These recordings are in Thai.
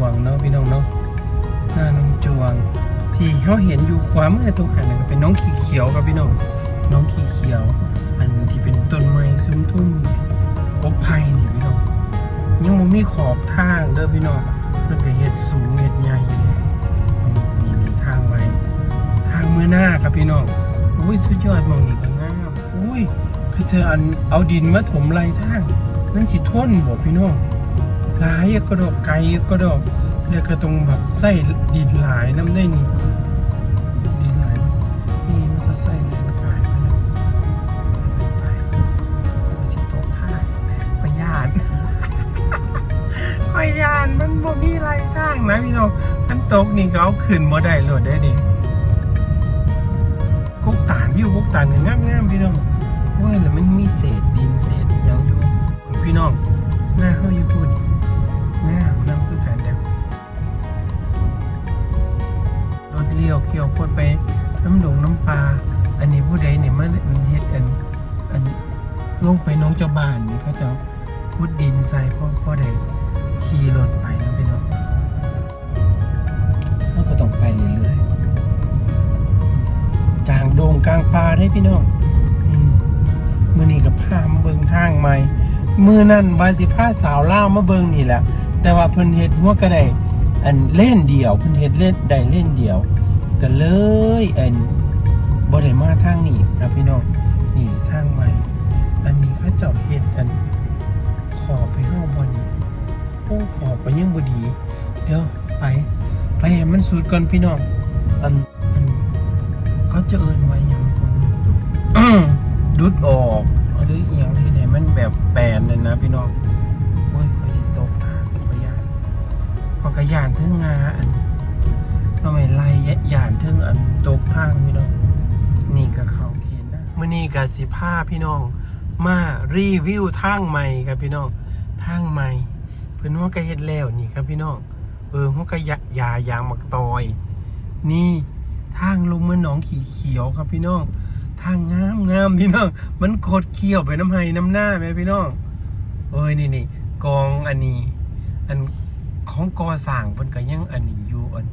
วงเนาะพี่น้องเนาะหน้าน้องจวง ที่เขาเห็นอยู่ขวามือตรงหันเป็นน้องขีเขียวครับพี่น้องน้องขีเขียว อันที่เป็นต้นไม้ซุ้มทุ่มกกไผ่นี่พี่น้องยังบ่มีขอบทางเด้อพี่น้องเพิ่นก็เฮ็ดสูงเฮ็ดใหญ่นี่นี่มีทางไว้ทางมือหน้าครับพี่น้องอุ้ยสุดยอดมองนี่ก็งามอุ้ยคือเธออันเอาดินมาถมไหลทางนั่นสิทนบ่พี่น้อง หลายก็ดอกไกลก็ดอกแล้วก็ตรงแบบไส้ดินหลายน้ำได้นี่ดินหลายนี่มันจะไส้แรงกายไปนะไปไปสิตกท่าไปยานไปยานมันบ่มีไรทางนะพี่น้องมันตกนี่ก็เอาขึ้นบ่ได้โหลดได้ดิกุกตานวิวกุกตานเนี่ยงามๆพี่น้องโอ้ยแล้วมันมีเศษดินเศษหยังอยู่พี่น้องหน้าเฮาอยู่พูด น้านำคือกันเด้อรถเลี้ยวเคี่ยวโคตรไปน้ำดงน้ำปลาอันนี้ผู้ใดเนี่ยมันเฮ็ดอันอันลงไปน้องเจ้าบ้านนี่เขาจะพุดดินใส่พ่อพ่อใดขี่รถไปนะพี่น้องเราก็ต้องไปเรื่อยๆกลางโดงกลางป่าได้พี่น้องมือนี้กับพามเบิงทางใหม่ มือนั่นวาสิพาสาวล่าวมาเบิงนี่แหละ แต่ว่าเพิ่นเฮ็ดหัวกระไดอันเล่นเดียวเพิ่นเฮ็ดเล่นได้เล่นเดียวก็เลยอันบ่ได้มาทางนี้ครับพี่น้องนี่ทางใหม่ อันนี้เขาเจ้าเฮ็ดอัน ขอบไปห้องบนโอ้ขอบไปยังบ่ดี เดี๋ยวไป ไปให้มันสุดก่อนพี่น้องอันอันเขาจะเอิ้นไว้หยังคนดุดออก หรืออีหยังที่ไหนมันแบบแปลนเลยนะพี่น้องโอ้ยคอยสิตกทาขอยานพอกระยานเทิงงาอันทำไมไล่ยานเทิงอันตกทางพี่น้อง นี่ก็เขาเขียนนะมื่อนี้กับสิผ้าพี่น้อง มารีวิวทางใหม่ครับพี่น้องทางใหม่เพิ่นว่ากระเฮ็ดแล้วนี่ครับพี่น้องเออหัวกระยะยายางมักตอย นี่ทางลงเมือหนองขีเขียวครับพี่น้อง ทางงามงามพี่น้อง มันโคตรเขียวไปน้ำไห้น้ำหน้าไหมพี่น้องเอ้ยนี่นี่กองอันนี้ อันของกอสร้างเพิ่นก็ยังอันนี้อยู่อัน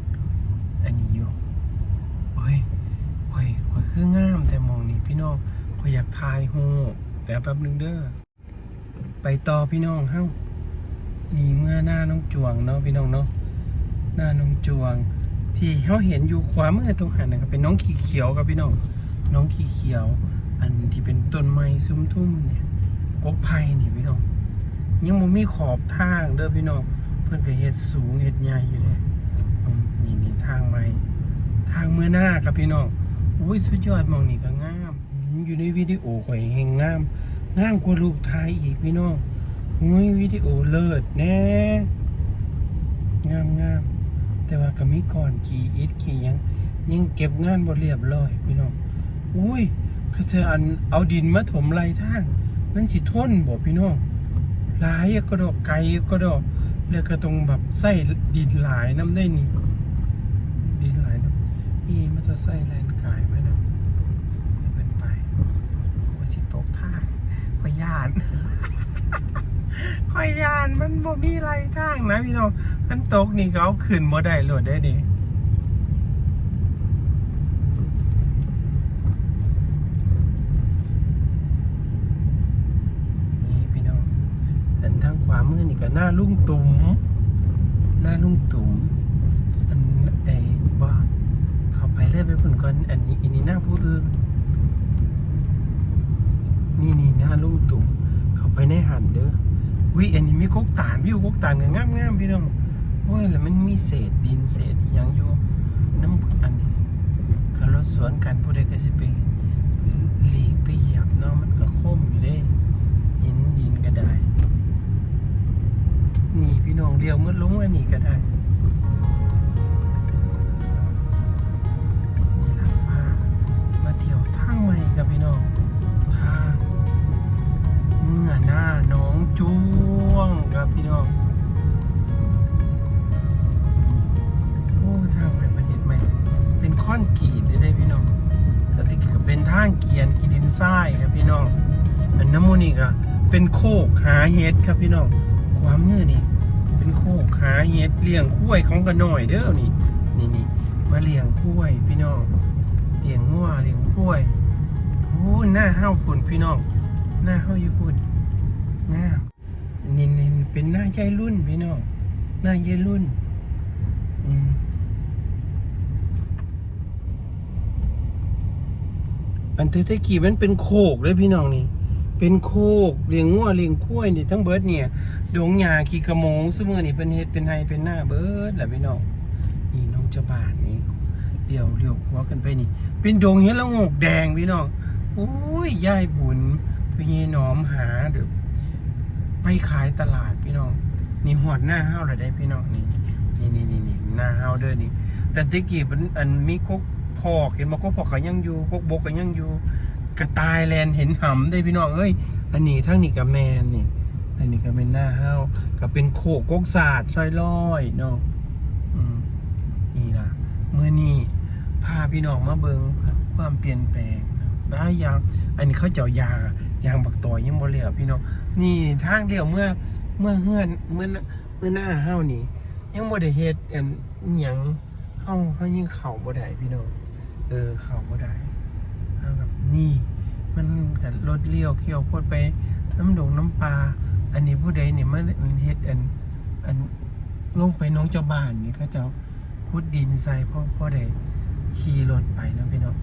อันนี้อยู่เฮ้ยข่อยข่อยคืองามแต่มองนี่พี่น้องข่อยอยากถ่ายรูปแต่แป๊บหนึงเด้อไปต่อพี่น้องเฮ้านี่เมื่อหน้าน้องจวงเนาะพี่น้องเนาะหน้าน้องจวง ที่เขาเห็นอยู่ขวามือตรงหันนะครับเป็นน้องขีเขียวครับพี่น้อง น้องขีเขียว อันที่เป็นต้นไม้ซุ้มทุ่มเนี่ยกกไผ่นี่พี่น้องยังบ่มีขอบทางเด้อพี่น้องเพื่อนก็เฮ็ดสูงเฮ็ดใหญ่อยู่เลยนี่นี่ทางใหม่ทางเมื่อหน้าครับพี่น้องอุ้ยสุดยอดมองนี่ก็งาม อยู่ในวิดีโอข่อยเฮงงามงามกว่ารูปถ่ายอีกพี่น้องอุ้ยวิดีโอเลิศแน่งามงามแต่ว่าก็มีก่อนขี่อิดขี่ยังยังเก็บงานบ่เรียบร้อยพี่น้อง อุ้ยคือเสอันเอาดินมาถมไหลทาง มันสิทนบ่พี่น้องหลายก็ดอกไกลก็ดอกแล้วก็ตรงแบบไส้ดินหลายน้ำได้นี่ ดินหลายน้ำนี่มันจะไส้แลนกายไหมนะเป็นไปคอยสิตกท่าคอยยานคอยยานมันบ่มีไรทางนะพี่น้องมันตกนี่เอาขึ้นบ่ได้หลดได้ดินี่พี่น้อง อันทางขว แต่หน้าลุงตุ๋มหน้าลุงตุ๋มอันไอ้บ้าเขาไปเรื่อยไปผลก่อนอันนี้อันนี้หน้าผู้อื่นนี่นี่หน้าลุงตุ๋มเขาไปในหันเด้อวิอันนี้มีกกตานวิวกกตานก็งามงามพี่น้องโอ้ยแล้วมันมีเศษดินเศษยังอยู่น้ำอันนี้ขับรถสวนกันผู้ใดก็สิไปหลีกไปเหยียบเนาะมันก็คมอยู่เด้ หินดินก็ได้ นี่ พี่น้องเรียวมืดลงอันนี้ก็ได้นี่ละมามาเที่ยวทางใหม่กับพี่น้องทางเมื่อหน้าน้องจ้วงครับพี่น้องโอ้ทางใหม่ประเทศใหม่เป็นค้อนกรีดได้พี่น้องแต่ที่ก็เป็นทางเกียนกีดินทรายครับพี่น้องอันน้ำมูนี่ก็เป็นโคกหาเห็ดครับพี่น้องความมือนี่ คกหาเห็ดเลี้ยงคุ้วยของกันหน่อยเด้อนี่นี่นี่มาเลี้ยงคุ้วยพี่น้องเลี้ยงงัวเลี้ยงคุ้วยโอ้หน้าเฮาพุ่นพี่น้อง หน้าเฮาอยู่พุ่นหน้านี่นี่เป็นหน้าใจรุ่นพี่น้องหน้าใจรุ่นอืมอันเทตะกี้มันเป็นโคกเลยพี่น้องนี่ เป็นโคกเลี้ยงงัวเลี้ยงคุ้วยนี่ทั้งเบิดเนี่ยดงหญ้าขี้กระโมงซุมื้อนี่เป็นเฮ็ดเป็นไฮเป็นหน้าเบิดแหละพี่น้องนี่น้องจ้าบ้านนี่เดี๋ยวเลี้ยวขวากันไปนี่ เป็นดงเฮ็ดละงกแดงพี่น้องโอ้ยยายบุญพี่ยหนอมหาเดี๋ยวไปขายตลาดพี่น้อง นี่หอดหน้าเฮาเลยได้พี่น้องนี่นี่นี่นี่นี่หน้าเฮาวเด้อนี่ แต่ตะกี้มันอันมีกกพอกเห็นบ่กกพอกก็ยังอยู่กกบกก็ยังอยู่ กระต่ายแลนเห็นหำได้พี่น้องเอ้ยอันนี้ทั้งนี้กับแมนนี่อันนี้ก็เป็นหน้าเฮาก็เป็นโคกกกศาสตร์ซอยลอยเนาะอืมนี่ล่ะเมื่อนี้พาพี่น้องมาเบิงความเปลี่ยนแปลงได้ยางอันนี้เขาเจ้ายายางบักต่อยยังบ่เลียวพี่น้องนี่ทางเลี้ยวเมื่อเมื่อเฮือนเมื่อเมื่อหน้าเฮานี่ ยังบ่ได้เฮ็ดอันหยังเฮาเฮายังเข้าบ่ได้พี่น้องเออเข้าบ่ได้ นี่ มันกับรถเลี้ยวเขี่ยวโคตรไปน้ำดงน้ำปลาอันนี้ผู้ใดเนี่ยมันเฮ็ดอันอันลงไปน้องเจ้าบ้านนี่เขาจ้าขุดดินใส่พ่อพ่อใดขี่รถไปนะพี่น้อง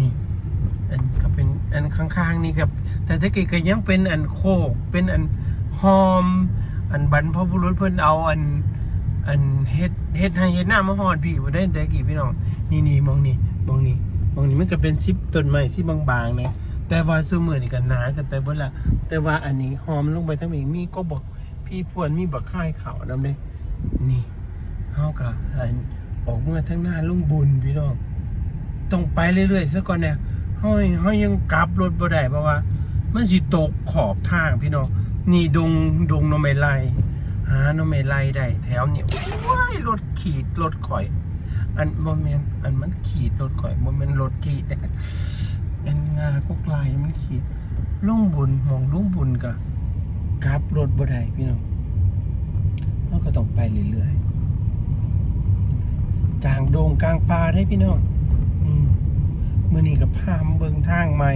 นี่ อันก็เป็นอันข้างๆนี่ครับ แต่ถ้าเกิดก็ยังเป็นอันโคกเป็นอันหอม อันบรรพบุรุษเพิ่นเอาอันอันเฮ็ดเฮ็ดให้เฮ็ดหน้ามาฮอดพี่บ่ได้แต่กี้พี่น้องนี่นี่มองนี่มองนี่ มองนี่มันก็เป็นซิปต้นไม้ซิปบางๆนะแต่ว่าซุมื้อนี่ก็หนากันแต่บิดละแต่ว่าอันนี้หอมลงไปทั้งนี้มีก็บอกพี่พวนมีบักค่ายเขานำเด้นี่เฮาก็อันออกเมื่อทั้งหน้าลุงบุญพี่น้องต้องไปเรื่อยๆซะก่อนเนี่ยเฮาเฮายังกลับรถบ่ได้เพราะว่า มันสิตกขอบทางพี่น้องนี่ดงดงนอไมไลหาหนอไมไลได้แถวเนี่ยว้ายรถขีดรถข่อย อันโมเมนอันมันขีดรถข่อยโมเมนรถขีดเนี่ยอันงาก็กลายมันขีดลุ่งบุญมองลุ่งบุญกับกลับรถบ่ได้พี่น้องเราก็ต้องไปเรื่อยๆกลางโดงกลางป่าได้พี่น้องมือนี้กับพามาเบิงทางใหม่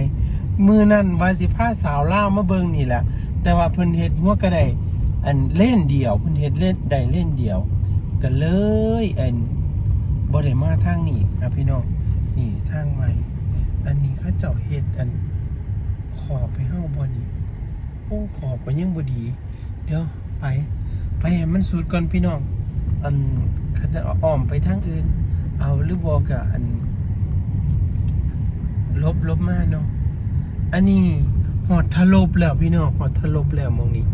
มือนั่นวาสิพาสาวล่ามาเบิงนี่แหละแต่ว่าเพิ่นเฮ็ดหัวกระได้อันเล่นเดียวเพิ่นเฮ็ดเล่นได้เล่นเดียวก็เลยอัน บ่ได้มาทางนี้ครับพี่น้องนี่ทางใหม่ อันนี้เขาเจ้าเฮ็ดอันขอบไปเฮาบ่นี่โอ้ขอบก็ยังบดี เดี๋ยวไป ไปให้มันสุดก่อนพี่น้อง อันเขาจะอ้อมไปทางอื่น เอาหรือบ่ก็อัน ลบลบมาเนาะอันนี้หอดทะลบแล้วพี่น้องหอดทะลบแล้วมองนี้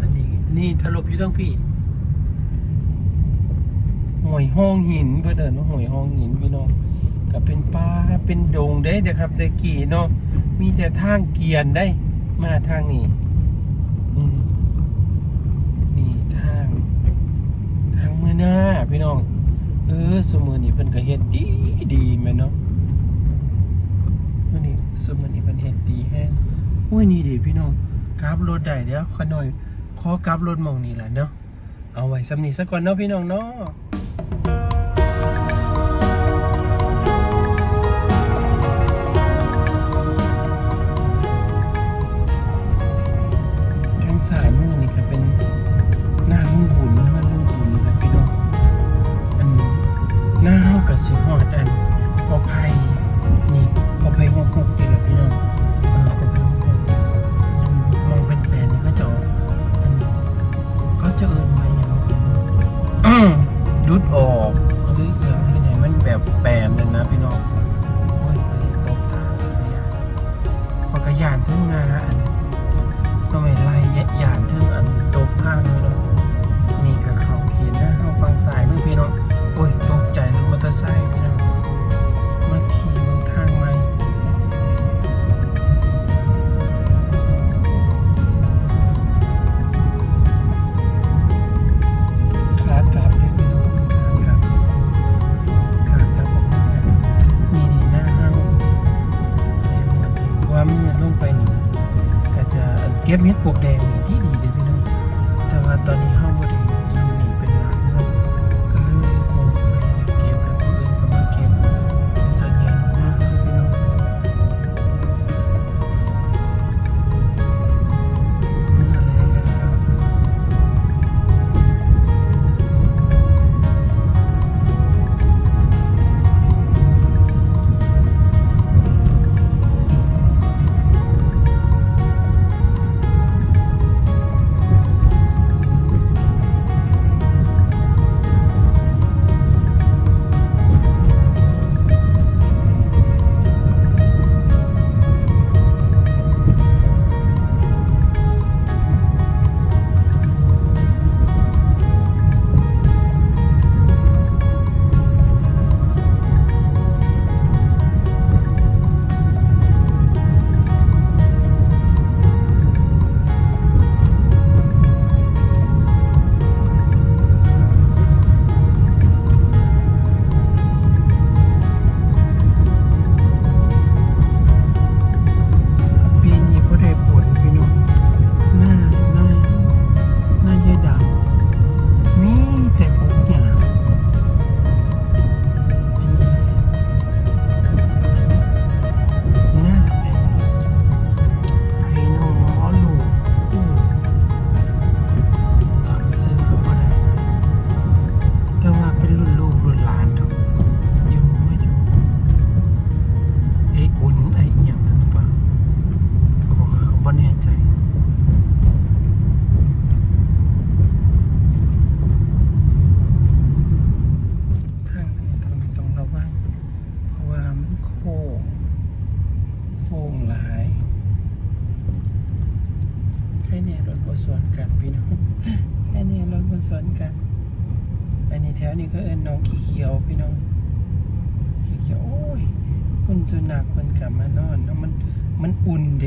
อันนี้นี่ทะลบอยู่ทั้งพี่ หอยห้องหินเพื่อเดินว่าหอยห้องหินพี่น้องก็เป็นป่าเป็นดงได้แต่ครับแต่กี่เนาะมีแต่ทางเกียนได้ มาทางนี้นี่ทาง ทางมือหน้าพี่น้อง เออสมือนี่เพิ่นก็เฮ็ดดีดีแม่เนาะมือนี้สุดมื่อนี้เป็นเฮ็ดดีแฮงอุ้ยนี่ดิพี่น้องกราบรถได้เดี๋ยวขอหน่อยขอกราบรถมองนี่แหละเนาะเอาไว้สำนีสักก่อนเนาะพี่น้องเนาะ สายมือนี่ก็เป็นหน้าลุงบุญหน้าลุงบุญนะพี่น้องอันหน้าเฮากับสิฮอดอันกอไผ่นี่กอไผ่หกหกนี่แหละพี่น้องเออกอไผ่หกหกมองเป็นแปลนนี่ก็จะอันก็จะเอินมาอย่างอื้ รักเพิ่นกลับมานอนเนาะมันมันอุ่นเด